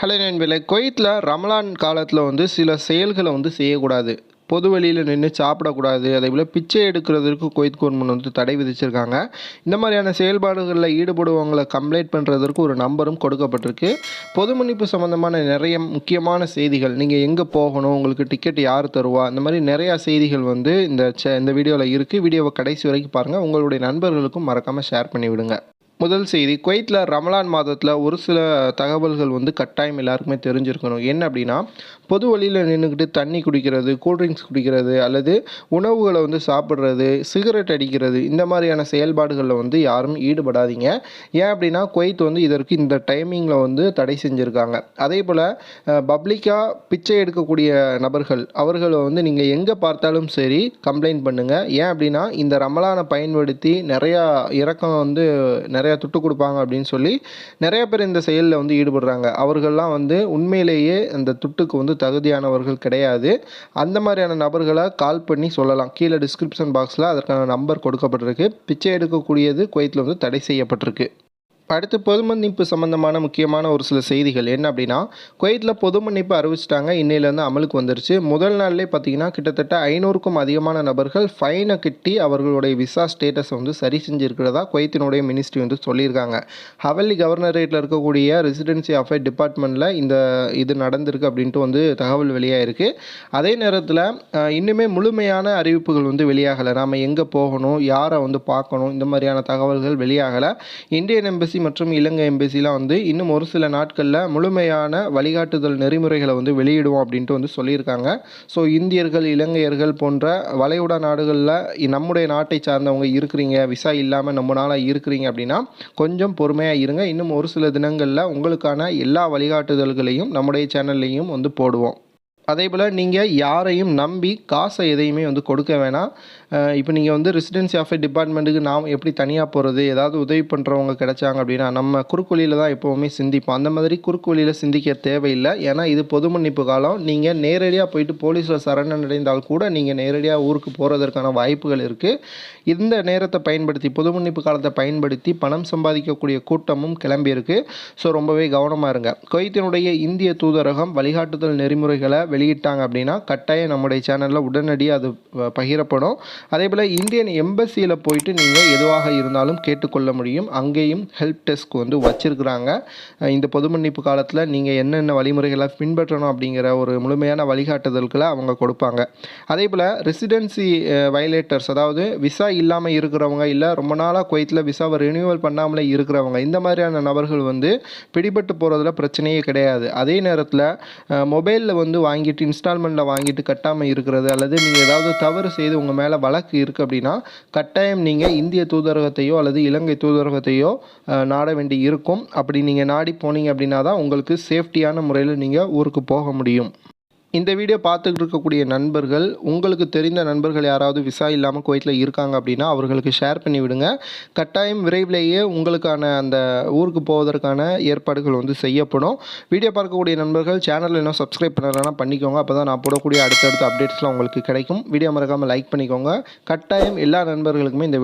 Hello நண்பர்களே குவைத்தில் ரமலான் காலத்தில் வந்து சில செயல்களை வந்து செய்யக்கூடாது. பொது வழியில் நின்று சாப்பிடக்கூடாது. அதே போல் பிச்சை எடுக்கிறதுக்கு குவைத் கவர்மெண்ட் வந்து தடை விதிச்சிருக்காங்க. இந்த மாதிரியான செயல்பாடுகளில் ஈடுபடுவவங்களை கம்ப்ளைண்ட் பண்ணுறதற்கு ஒரு நம்பரும் கொடுக்கப்பட்டிருக்கு. பொது மன்னிப்பு சம்மந்தமான நிறைய முக்கியமான செய்திகள் நீங்கள் எங்கே போகணும் உங்களுக்கு டிக்கெட் யார் தருவா இந்த மாதிரி நிறையா செய்திகள் வந்து இந்த இந்த வீடியோவில் இருக்குது வீடியோவை கடைசி வரைக்கும் பாருங்கள் உங்களுடைய நண்பர்களுக்கும் மறக்காமல் ஷேர் பண்ணிவிடுங்க. முதல் செய்தி குவைத்தில் ரமலான் மாதத்தில் ஒரு சில தகவல்கள் வந்து கட்டாயம் எல்லாருக்குமே தெரிஞ்சிருக்கணும். என்ன அப்படின்னா பொது வழியில் நின்றுக்கிட்டு தண்ணி குடிக்கிறது கூல்ட்ரிங்க்ஸ் குடிக்கிறது அல்லது உணவுகளை வந்து சாப்பிட்றது சிகரெட் அடிக்கிறது இந்த மாதிரியான செயல்பாடுகளில் வந்து யாரும் ஈடுபடாதீங்க. ஏன் அப்படின்னா குவைத் வந்து இதற்கு இந்த டைமிங்கில் வந்து தடை செஞ்சுருக்காங்க. அதே போல் பப்ளிக்காக பிச்சை எடுக்கக்கூடிய நபர்கள் அவர்களை வந்து நீங்கள் எங்கே பார்த்தாலும் சரி கம்ப்ளைண்ட் பண்ணுங்கள் ஏன் அப்படின்னா இந்த ரமலானை பயன்படுத்தி நிறையா இறக்கம் வந்து நிறையா துட்டு கொடுப்பாங்க அப்படின்னு சொல்லி நிறைய பேர் இந்த செயலில் வந்து ஈடுபடுறாங்க. அவர்கள்லாம் வந்து உண்மையிலேயே அந்த துட்டுக்கு வந்து தகுதியானவர்கள் கிடையாது. அந்த மாதிரியான நபர்களை கால் பண்ணி சொல்லலாம். கீழே டிஸ்கிரிப்ஷன் பாக்ஸில் அதற்கான நம்பர் கொடுக்கப்பட்டிருக்கு. பிச்சை எடுக்கக்கூடியது குவைத்தில் வந்து தடை செய்யப்பட்டிருக்கு. அடுத்து பொது மன்னிப்பு சம்மந்தமான முக்கியமான ஒரு சில செய்திகள் என்ன அப்படின்னா குவைத்தில் பொது மன்னிப்பு அறிவிச்சிட்டாங்க. இன்னையிலேருந்து அமலுக்கு வந்துருச்சு. முதல் நாள்லேயே பார்த்தீங்கன்னா கிட்டத்தட்ட ஐநூறுக்கும் அதிகமான நபர்கள் ஃபைனை கட்டி அவர்களுடைய விசா ஸ்டேட்டஸை வந்து சரி செஞ்சுருக்கிறதா குவைத்தினுடைய மினிஸ்ட்ரி வந்து சொல்லியிருக்காங்க. ஹவல்லி கவர்னரேட்டில் இருக்கக்கூடிய ரெசிடென்சி அஃபேர் டிபார்ட்மெண்ட்டில் இந்த இது நடந்திருக்கு அப்படின்ட்டு வந்து தகவல் வெளியாகிருக்கு அதே நேரத்தில் இன்னுமே முழுமையான அறிவிப்புகள் வந்து வெளியாகலை. நாம் எங்கே போகணும் யாரை வந்து பார்க்கணும் இந்த மாதிரியான தகவல்கள் வெளியாகலை. இந்தியன் எம்பசி மற்றும் இலங்கை எம்பசிலாம் வந்து இன்னும் ஒரு சில நாட்களில் முழுமையான வழிகாட்டுதல் நெறிமுறைகளை வந்து வெளியிடுவோம் அப்படின்ட்டு வந்து சொல்லியிருக்காங்க. ஸோ இந்தியர்கள் இலங்கையர்கள் போன்ற வளைகுடா நாடுகளில் நம்முடைய நாட்டை சார்ந்தவங்க இருக்கிறீங்க விசா இல்லாமல் நம்ம நாளாக இருக்கிறீங்க அப்படின்னா கொஞ்சம் பொறுமையாக இருங்க. இன்னும் ஒரு சில தினங்களில் உங்களுக்கான எல்லா வழிகாட்டுதல்களையும் நம்முடைய சேனல்லையும் வந்து போடுவோம். அதே போல் நீங்கள் யாரையும் நம்பி காசை எதையுமே வந்து கொடுக்க வேணாம். இப்போ நீங்கள் வந்து ரெசிடென்சி அஃபேர் டிபார்ட்மெண்ட்டுக்கு நாம் எப்படி தனியாக போகிறது ஏதாவது உதவி பண்ணுறவங்க கிடைச்சாங்க அப்படின்னா நம்ம குறுக்கு தான் எப்போவுமே சிந்திப்போம். அந்த மாதிரி குறுக்கு வழியில் சிந்திக்க தேவையில்லை. ஏன்னா இது பொது மன்னிப்பு காலம். நீங்கள் நேரடியாக போயிட்டு போலீஸில் சரணடைந்தால் கூட நீங்கள் நேரடியாக ஊருக்கு போகிறதற்கான வாய்ப்புகள் இருக்குது இந்த நேரத்தை பயன்படுத்தி பொது மன்னிப்பு காலத்தை பயன்படுத்தி பணம் சம்பாதிக்கக்கூடிய கூட்டமும் கிளம்பியிருக்கு. ஸோ ரொம்பவே கவனமாக இருங்க. கொய்த்தினுடைய இந்திய தூதரகம் வழிகாட்டுதல் நெறிமுறைகளை வெளியிட்டாங்க அப்படின்னா கட்டாயம் நம்முடைய சேனலில் உடனடியாக அது பகிரப்படும். அதே போல் இந்தியன் எம்பசியில் போயிட்டு நீங்கள் எதுவாக இருந்தாலும் கேட்டுக்கொள்ள முடியும். அங்கேயும் ஹெல்ப் டெஸ்க் வந்து வச்சுருக்குறாங்க. இந்த பொது மன்னிப்பு காலத்தில் நீங்கள் என்னென்ன வழிமுறைகளை பின்பற்றணும் அப்படிங்கிற ஒரு முழுமையான வழிகாட்டுதல்களை அவங்க கொடுப்பாங்க. அதே போல் ரெசிடென்சி வயலேட்டர்ஸ் அதாவது விசா இல்லாமல் இருக்கிறவங்க இல்லை ரொம்ப நாளாக குவைத்தில் விசாவை ரினியூவல் பண்ணாமலே இருக்கிறவங்க இந்த மாதிரியான நபர்கள் வந்து பிடிபட்டு போகிறதுல பிரச்சனையே கிடையாது. அதே நேரத்தில் மொபைலில் வந்து வாங்கி வாங்கிட்டு இன்ஸ்டால்மெண்ட்டில் வாங்கிட்டு கட்டாமல் இருக்கிறது அல்லது நீங்கள் ஏதாவது தவறு செய்து உங்கள் மேலே வழக்கு இருக்குது அப்படின்னா கட்டாயம் நீங்கள் இந்திய தூதரகத்தையோ அல்லது இலங்கை தூதரகத்தையோ நாட வேண்டி இருக்கும். அப்படி நீங்கள் நாடி போனீங்க அப்படின்னா தான் உங்களுக்கு சேஃப்டியான முறையில் நீங்கள் ஊருக்கு போக முடியும். இந்த வீடியோ பார்த்துக்கிட்டு இருக்கக்கூடிய நண்பர்கள் உங்களுக்கு தெரிந்த நண்பர்கள் யாராவது விசா இல்லாமல் குவைத்தில் இருக்காங்க அப்படின்னா அவர்களுக்கு ஷேர் பண்ணி விடுங்க. கட்டாயம் விரைவிலேயே உங்களுக்கான அந்த ஊருக்கு போவதற்கான ஏற்பாடுகள் வந்து செய்யப்படும். வீடியோ பார்க்கக்கூடிய நண்பர்கள் சேனலில் இன்னும் சப்ஸ்கிரைப் பண்ணலன்னா பண்ணிக்கோங்க. அப்போ தான் நான் போடக்கூடிய அடுத்தடுத்த அப்டேட்ஸ்லாம் உங்களுக்கு கிடைக்கும். வீடியோ மறக்காமல் லைக் பண்ணிக்கோங்க. கட்டாயம் எல்லா நண்பர்களுக்குமே இந்த